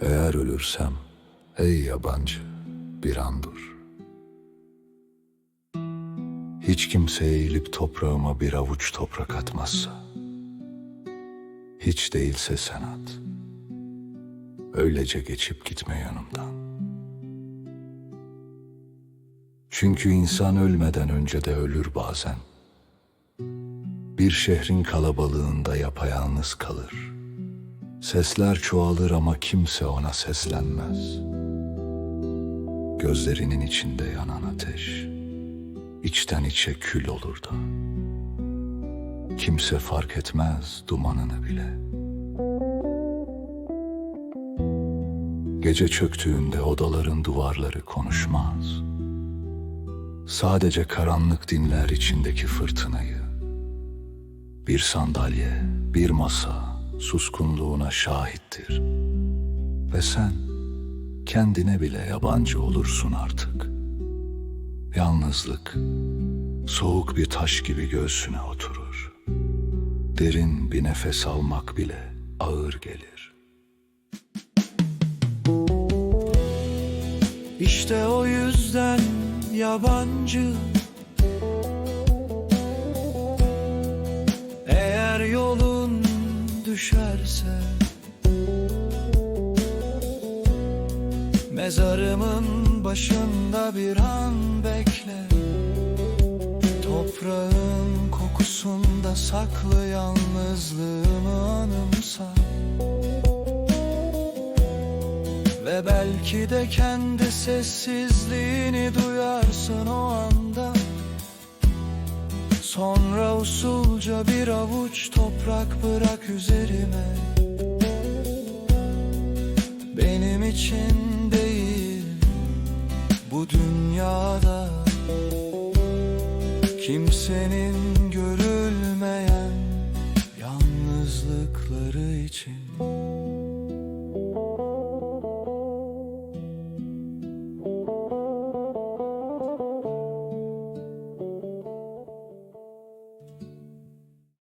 Eğer ölürsem ey yabancı bir an dur. Hiç kimse eğilip toprağıma bir avuç toprak atmazsa, hiç değilse sen at. Öylece geçip gitme yanımdan. Çünkü insan ölmeden önce de ölür bazen. Bir şehrin kalabalığında yapayalnız kalır. Sesler çoğalır ama kimse ona seslenmez. Gözlerinin içinde yanan ateş, içten içe kül olur da. Kimse fark etmez dumanını bile. Gece çöktüğünde odaların duvarları konuşmaz. Sadece karanlık dinler içindeki fırtınayı. Bir sandalye, bir masa suskunluğuna şahittir. Ve sen kendine bile yabancı olursun artık. Yalnızlık soğuk bir taş gibi göğsüne oturur. Derin bir nefes almak bile ağır gelir. İşte o yüzden yabancı Mezarımın başında bir an bekle. Toprağın kokusunda saklı yalnızlığımı anımsa. Ve belki de kendi sessizliğini duyarsın o anda. Sonra usulca bir avuç toprak bırak üzerime bu dünyada Kimsenin